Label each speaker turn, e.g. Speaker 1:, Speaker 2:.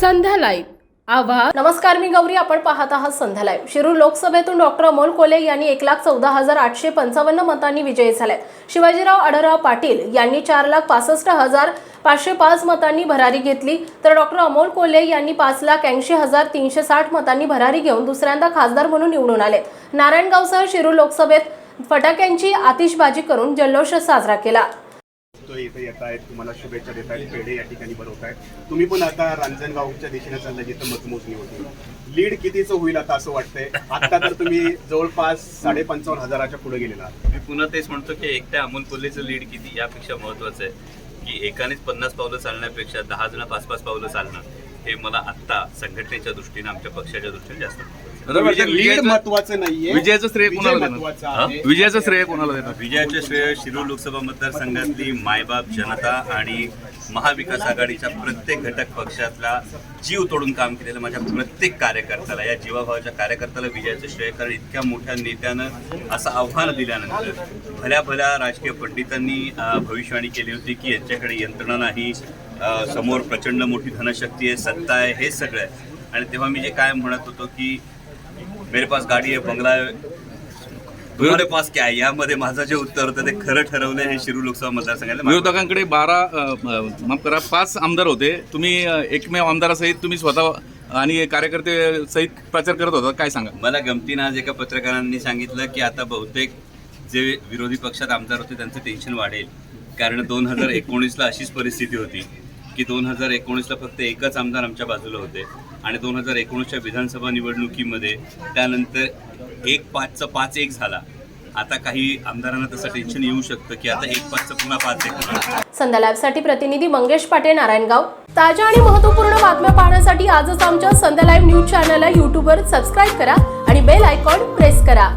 Speaker 1: संध्या live आवाज.
Speaker 2: नमस्कार मी गौरी. आपण पाहत आहात संध्या लाईव्ह शिरूर लोकसभेतून डॉक्टर अमोल कोले यांनी एक लाख चौदा हजार आठशे पंचावन्न मतांनी विजयी झालेत. शिवाजीराव आढळराव पाटील यांनी चार लाख पासष्ट हजार पाचशे पाच मतांनी भरारी घेतली. तर डॉक्टर अमोल कोल्हे यांनी पाच लाख ऐंशी हजार तीनशे साठ मतांनी भरारी घेऊन दुसऱ्यांदा खासदार म्हणून निवडून आले नारायणगावसह शिरूर लोकसभेत फटाक्यांची आतिषबाजी करून जल्लोष साजरा केला.
Speaker 3: तो इथे येत आहेत तुम्हाला शुभेच्छा देत आहेत पेढे या ठिकाणी बनवत आहेत. तुम्ही पण आता रांजणगावच्या दिशेने चालला जिथं मतमोजणी होती. लीड कितीचं होईल आता असं वाटतंय? आता तर तुम्ही जवळपास साडे पंचावन्न हजाराच्या पुढे गेलेला
Speaker 4: मी पुन्हा तेच म्हणतो की एकट्या अमोल कोल्हेचं लीड किती यापेक्षा महत्वाचं आहे. की एकानेच पन्नास पावलं चालण्यापेक्षा दहा जण पाच पाच पावलं चालणं हे मला आत्ता संघटनेच्या दृष्टीने आमच्या पक्षाच्या दृष्टीने जास्त महत्वाचं
Speaker 3: लीड
Speaker 5: विजयाचं-
Speaker 3: महत्वाचं नाहीये.
Speaker 5: विजयाचं श्रेय
Speaker 3: विजय
Speaker 5: कोणाला
Speaker 3: महत्वाचं
Speaker 5: देणार
Speaker 3: आहे.
Speaker 5: विजयाचं श्रेय कोणाला देणार?
Speaker 4: विजयाचे श्रेय शिरूर लोकसभा मतदारसंघातली मायबाप जनता आणि महाविकास आघाडीच्या प्रत्येक घटक पक्षातला जीव तोडून काम केलेलं माझ्या प्रत्येक कार्यकर्त्याला या जीवाभावाच्या कार्यकर्त्याला विजयाचं श्रेय कारण इतक्या मोठ्या नेत्यानं असं आव्हान दिल्यानंतर भल्या भल्या राजकीय पंडितांनी भविष्यवाणी केली होती की यांच्याकडे यंत्रणा नाही समोर प्रचंड मोठी धनशक्ती आहे सत्ता आहे हे सगळं आहे. आणि तेव्हा मी जे काय म्हणत होतो की मेरे पास गाडी आहे बंगला आहे तुम्हारे पास क्या? यामध्ये माझं जे उत्तर होतं ते खरं ठरवलं हे शिरूर लोकसभा मतदारसंघाला
Speaker 5: विरोधकांकडे बारा माफ करा पाच आमदार होते. तुम्ही एकमेव आमदारासहित तुम्ही स्वतः आणि कार्यकर्ते सहित प्रचार करत होता. काय सांगा?
Speaker 4: मला गमतीनं आज एका पत्रकारांनी सांगितलं की आता बहुतेक जे विरोधी पक्षात आमदार होते त्यांचं टेन्शन वाढेल. कारण दोन हजार एकोणीसला अशीच परिस्थिती होती. की दोन हजार एकोणीसला फक्त एकच आमदार आमच्या बाजूला होते. आणि दोन हजार एकोणीसच्या विधानसभा निवडणुकीमध्ये त्यानंतर एक पाचचा पाच एक झाला. आता काही आमदारांना तसं टेन्शन येऊ शकतं की आता एक पाचचं पुन्हा पाच एक
Speaker 2: संध्या लाईव्हसाठी प्रतिनिधी मंगेश पाटे नारायणगाव. ताज्या आणि महत्त्वपूर्ण बातम्या पाहण्यासाठी आजच आमच्या संध्या लाईव्ह न्यूज चॅनलला यूट्यूबवर सबस्क्राईब करा आणि बेल आयकॉन प्रेस करा.